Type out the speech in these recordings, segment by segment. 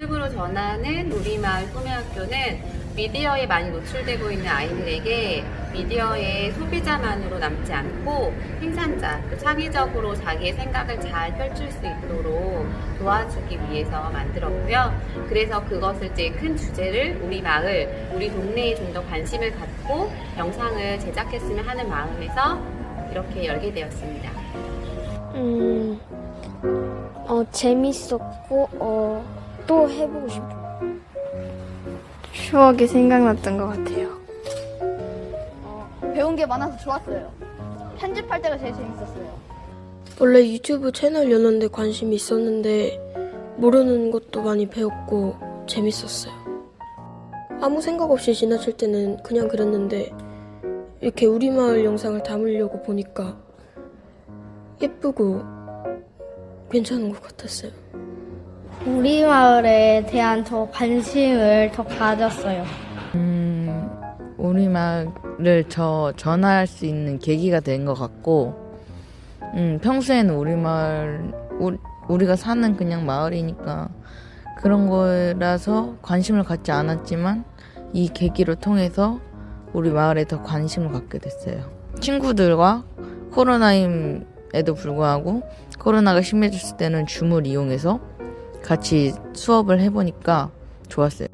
유튜브로 전하는 우리마을 꿈의 학교는 미디어에 많이 노출되고 있는 아이들에게 미디어의 소비자만으로 남지 않고 생산자, 또 창의적으로 자기의 생각을 잘 펼칠 수 있도록 도와주기 위해서 만들었고요. 그래서 그것을 이제 큰 주제를 우리 마을, 우리 동네에 좀 더 관심을 갖고 영상을 제작했으면 하는 마음에서 이렇게 열게 되었습니다. 음, 어, 재밌었고, 어, 또 해보고 싶어. 추억이 생각났던 것 같아요. 배운 게 많아서 좋았어요. 편집할 때가 제일 재밌었어요. 원래 유튜브 채널 여는 데 관심이 있었는데 모르는 것도 많이 배웠고 재밌었어요. 아무 생각 없이 지나칠 때는 그냥 그랬는데 이렇게 우리 마을 영상을 담으려고 보니까 예쁘고 괜찮은 것 같았어요. 우리 마을에 대한 더 관심을 더 가졌어요. 음, 우리 마을을 저 전할 수 있는 계기가 된 것 같고, 음, 평소에는 우리 마을, 우리, 우리 가 사는 그냥 마을이니까 그런 거라서 관심을 갖지 않았지만 이 계기를 통해서 우리 마을에 더 관심을 갖게 됐어요. 친구들과 코로나임에도 불구하고 코로나가 심해졌을 때는 줌을 이용해서 같이 수업을 해보니까 좋았어요.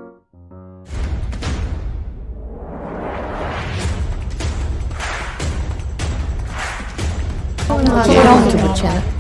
아, 유튜브 채널.